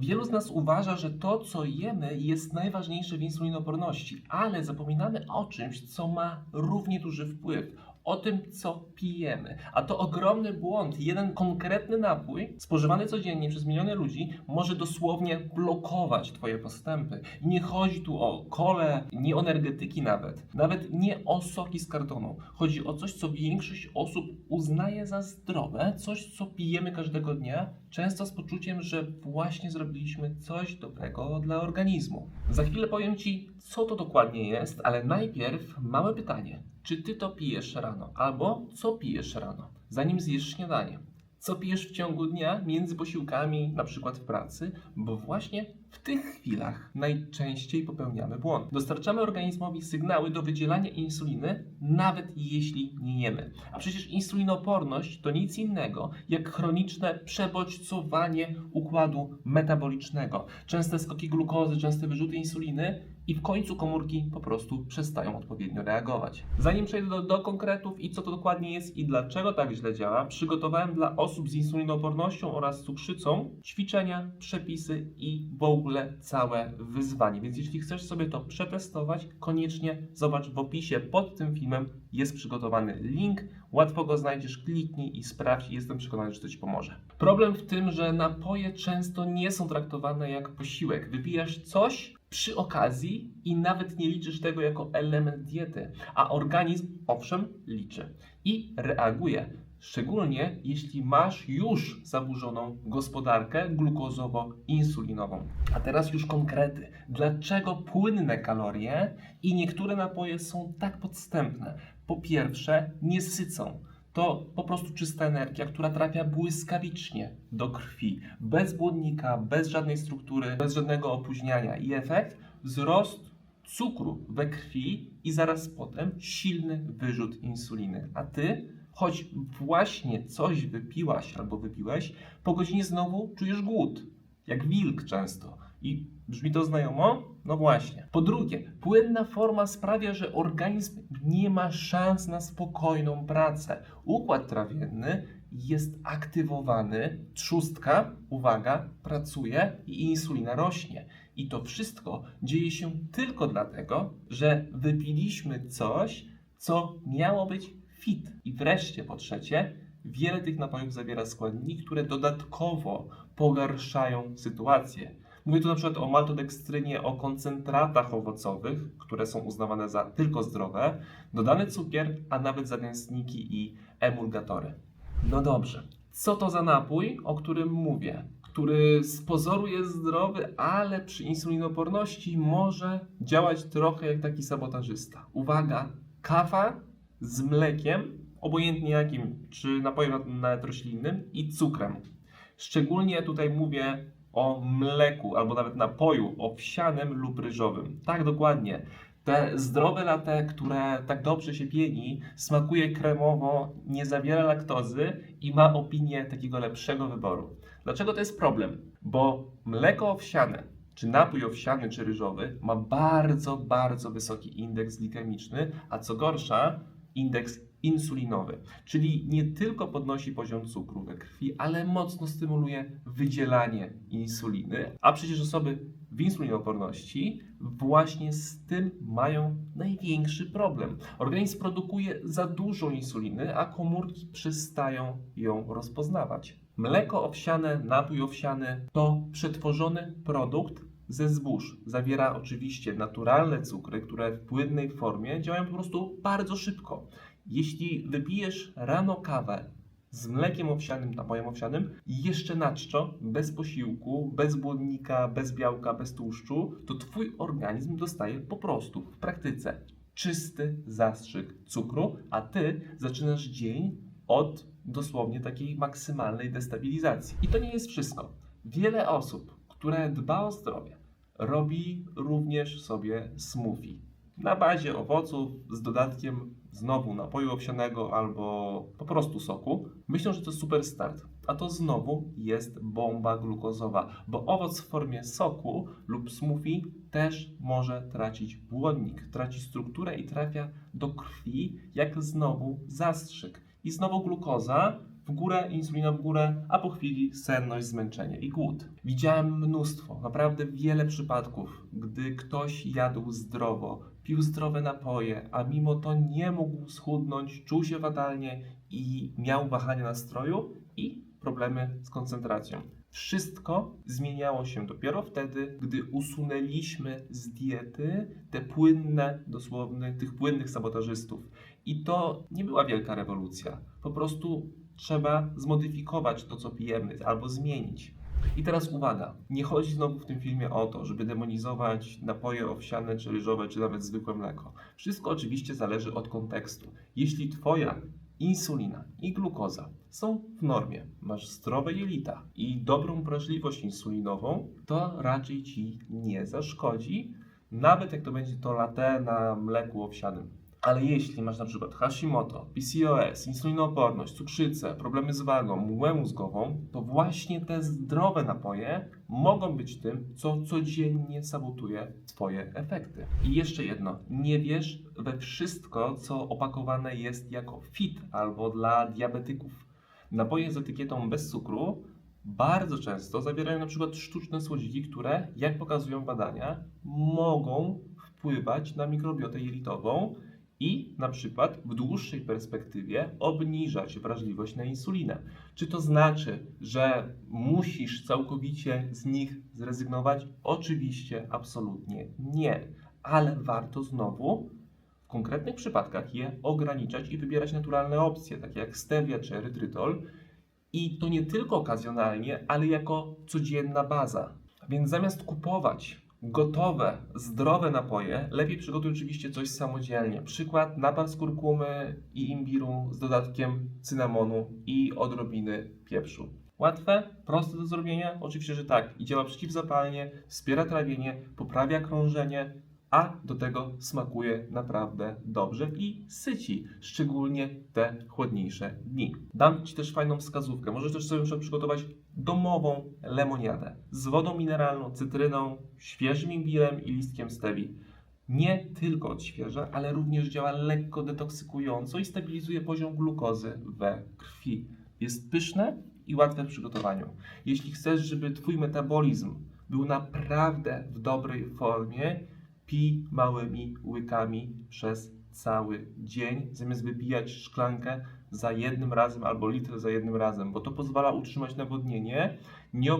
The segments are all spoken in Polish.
Wielu z nas uważa, że to, co jemy, jest najważniejsze w insulinoporności, ale zapominamy o czymś, co ma równie duży wpływ. O tym, co pijemy. A to ogromny błąd. Jeden konkretny napój, spożywany codziennie przez miliony ludzi, może dosłownie blokować Twoje postępy. Nie chodzi tu o kole, nie o energetyki nawet, nawet nie o soki z kartonu. Chodzi o coś, co większość osób uznaje za zdrowe, coś, co pijemy każdego dnia, często z poczuciem, że właśnie zrobiliśmy coś dobrego dla organizmu. Za chwilę powiem Ci, co to dokładnie jest, ale najpierw małe pytanie. Czy Ty to pijesz rano? Albo co pijesz rano, zanim zjesz śniadanie? Co pijesz w ciągu dnia między posiłkami, na przykład w pracy? Bo właśnie w tych chwilach najczęściej popełniamy błąd. Dostarczamy organizmowi sygnały do wydzielania insuliny, nawet jeśli nie jemy. A przecież insulinoporność to nic innego jak chroniczne przebodźcowanie układu metabolicznego. Częste skoki glukozy, częste wyrzuty insuliny i w końcu komórki po prostu przestają odpowiednio reagować. Zanim przejdę do, do konkretów i co to dokładnie jest i dlaczego tak źle działa, przygotowałem dla osób z insulinopornością oraz cukrzycą ćwiczenia, przepisy i w ogóle całe wyzwanie. Więc jeśli chcesz sobie to przetestować, koniecznie zobacz w opisie pod tym filmem jest przygotowany link. Łatwo go znajdziesz, kliknij i sprawdź. Jestem przekonany, że to Ci pomoże. Problem w tym, że napoje często nie są traktowane jak posiłek. Wypijasz coś przy okazji i nawet nie liczysz tego jako element diety, a organizm owszem liczy i reaguje. Szczególnie jeśli masz już zaburzoną gospodarkę glukozowo-insulinową. A teraz już konkrety. Dlaczego płynne kalorie i niektóre napoje są tak podstępne? Po pierwsze, nie sycą. To po prostu czysta energia, która trafia błyskawicznie do krwi, bez błonnika, bez żadnej struktury, bez żadnego opóźniania. I efekt? Wzrost cukru we krwi i zaraz potem silny wyrzut insuliny. A ty, choć właśnie coś wypiłaś albo wypiłeś, po godzinie znowu czujesz głód, jak wilk często. I brzmi to znajomo? No właśnie. Po drugie, płynna forma sprawia, że organizm nie ma szans na spokojną pracę. Układ trawienny jest aktywowany, trzustka, uwaga, pracuje i insulina rośnie. I to wszystko dzieje się tylko dlatego, że wypiliśmy coś, co miało być fit. I wreszcie po trzecie, wiele tych napojów zawiera składniki, które dodatkowo pogarszają sytuację. Mówię tu na przykład o maltodekstrynie, o koncentratach owocowych, które są uznawane za tylko zdrowe, dodany cukier, a nawet zagęstniki i emulgatory. No dobrze, co to za napój, o którym mówię? Który z pozoru jest zdrowy, ale przy insulinoporności może działać trochę jak taki sabotażysta. Uwaga, kawa z mlekiem, obojętnie jakim, czy napojem nawet roślinnym i cukrem. Szczególnie tutaj mówię o mleku albo nawet napoju owsianym lub ryżowym. Tak, dokładnie. Te zdrowe latte, które tak dobrze się pieni, smakuje kremowo, nie zawiera laktozy i ma opinię takiego lepszego wyboru. Dlaczego to jest problem? Bo mleko owsiane, czy napój owsiany, czy ryżowy ma bardzo, bardzo wysoki indeks glikemiczny, a co gorsza, indeks insulinowy, czyli nie tylko podnosi poziom cukru we krwi, ale mocno stymuluje wydzielanie insuliny, a przecież osoby w insulinoporności właśnie z tym mają największy problem. Organizm produkuje za dużo insuliny, a komórki przestają ją rozpoznawać. Mleko owsiane, napój owsiany to przetworzony produkt ze zbóż. Zawiera oczywiście naturalne cukry, które w płynnej formie działają po prostu bardzo szybko. Jeśli wypijesz rano kawę z mlekiem owsianym, napojem owsianym jeszcze na czczo, bez posiłku, bez błonnika, bez białka, bez tłuszczu, to twój organizm dostaje po prostu w praktyce czysty zastrzyk cukru, a ty zaczynasz dzień od dosłownie takiej maksymalnej destabilizacji. I to nie jest wszystko. Wiele osób, które dba o zdrowie, robi również sobie smoothie na bazie owoców z dodatkiem znowu napoju owsianego albo po prostu soku. Myślą, że to super start. A to znowu jest bomba glukozowa, bo owoc w formie soku lub smoothie też może tracić błonnik, traci strukturę i trafia do krwi jak znowu zastrzyk. I znowu glukoza w górę, insulina w górę, a po chwili senność, zmęczenie i głód. Widziałem mnóstwo, naprawdę wiele przypadków, gdy ktoś jadł zdrowo, pił zdrowe napoje, a mimo to nie mógł schudnąć, czuł się fatalnie i miał wahania nastroju i problemy z koncentracją. Wszystko zmieniało się dopiero wtedy, gdy usunęliśmy z diety te płynne, dosłownie tych płynnych sabotażystów. I to nie była wielka rewolucja. Po prostu trzeba zmodyfikować to, co pijemy, albo zmienić. I teraz uwaga, nie chodzi znowu w tym filmie o to, żeby demonizować napoje owsiane, czy ryżowe, czy nawet zwykłe mleko. Wszystko oczywiście zależy od kontekstu. Jeśli Twoja insulina i glukoza są w normie, masz zdrowe jelita i dobrą wrażliwość insulinową, to raczej Ci nie zaszkodzi, nawet jak to będzie to latte na mleku owsianym. Ale jeśli masz na przykład Hashimoto, PCOS, insulinooporność, cukrzycę, problemy z wagą, mgłę mózgową, to właśnie te zdrowe napoje mogą być tym, co codziennie sabotuje Twoje efekty. I jeszcze jedno, nie wierz we wszystko, co opakowane jest jako fit albo dla diabetyków. Napoje z etykietą bez cukru bardzo często zawierają na przykład sztuczne słodziki, które, jak pokazują badania, mogą wpływać na mikrobiotę jelitową i na przykład w dłuższej perspektywie obniżać wrażliwość na insulinę. Czy to znaczy, że musisz całkowicie z nich zrezygnować? Oczywiście, absolutnie nie, ale warto znowu w konkretnych przypadkach je ograniczać i wybierać naturalne opcje, takie jak stevia czy erytrytol. I to nie tylko okazjonalnie, ale jako codzienna baza. Więc zamiast kupować gotowe, zdrowe napoje, lepiej przygotuj oczywiście coś samodzielnie. Przykład napar z kurkumy i imbiru z dodatkiem cynamonu i odrobiny pieprzu. Łatwe, proste do zrobienia? Oczywiście, że tak. I działa przeciwzapalnie, wspiera trawienie, poprawia krążenie, a do tego smakuje naprawdę dobrze i syci, szczególnie te chłodniejsze dni. Dam Ci też fajną wskazówkę. Możesz też sobie przygotować domową lemoniadę z wodą mineralną, cytryną, świeżym imbirem i listkiem stevii. Nie tylko odświeża, ale również działa lekko detoksykująco i stabilizuje poziom glukozy we krwi. Jest pyszne i łatwe w przygotowaniu. Jeśli chcesz, żeby Twój metabolizm był naprawdę w dobrej formie, pij małymi łykami przez cały dzień, zamiast wypijać szklankę za jednym razem albo litr za jednym razem, bo to pozwala utrzymać nawodnienie, nie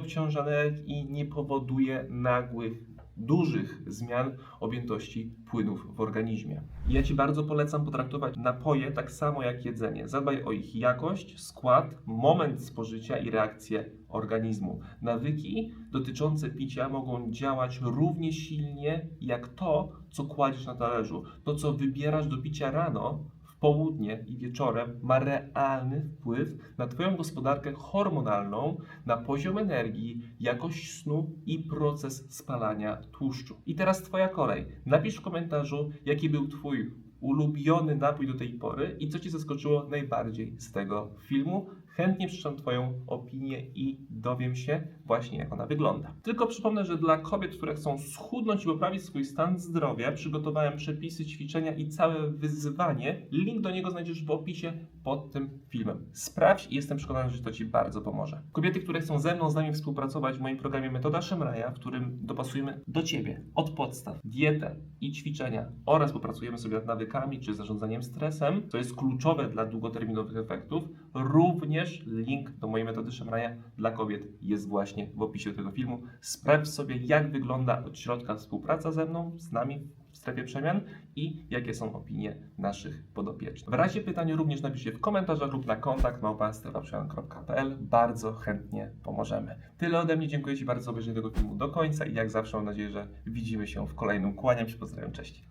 i nie powoduje nagłych, dużych zmian objętości płynów w organizmie. Ja Ci bardzo polecam potraktować napoje tak samo jak jedzenie. Zadbaj o ich jakość, skład, moment spożycia i reakcję organizmu. Nawyki dotyczące picia mogą działać równie silnie jak to, co kładziesz na talerzu. To, co wybierasz do picia rano, południe i wieczorem ma realny wpływ na Twoją gospodarkę hormonalną, na poziom energii, jakość snu i proces spalania tłuszczu. I teraz Twoja kolej. Napisz w komentarzu, jaki był Twój ulubiony napój do tej pory i co Cię zaskoczyło najbardziej z tego filmu. Chętnie przeczytam Twoją opinię i dowiem się właśnie, jak ona wygląda. Tylko przypomnę, że dla kobiet, które chcą schudnąć i poprawić swój stan zdrowia, przygotowałem przepisy, ćwiczenia i całe wyzwanie. Link do niego znajdziesz w opisie pod tym filmem. Sprawdź i jestem przekonany, że to Ci bardzo pomoże. Kobiety, które chcą ze mną, z nami współpracować w moim programie Metoda Szemraja, w którym dopasujemy do Ciebie od podstaw dietę i ćwiczenia oraz popracujemy sobie nad nawykami czy zarządzaniem stresem, co jest kluczowe dla długoterminowych efektów, również link do mojej metody Szemraja dla kobiet jest właśnie w opisie tego filmu. Sprawdź sobie, jak wygląda od środka współpraca ze mną, z nami w strefie przemian i jakie są opinie naszych podopiecznych. W razie pytań również napiszcie w komentarzach lub na kontakt małpa.strefaprzemian.pl. Bardzo chętnie pomożemy. Tyle ode mnie. Dziękuję Ci bardzo za obejrzenie tego filmu do końca i jak zawsze mam nadzieję, że widzimy się w kolejnym. Kłaniam się, pozdrawiam, cześć.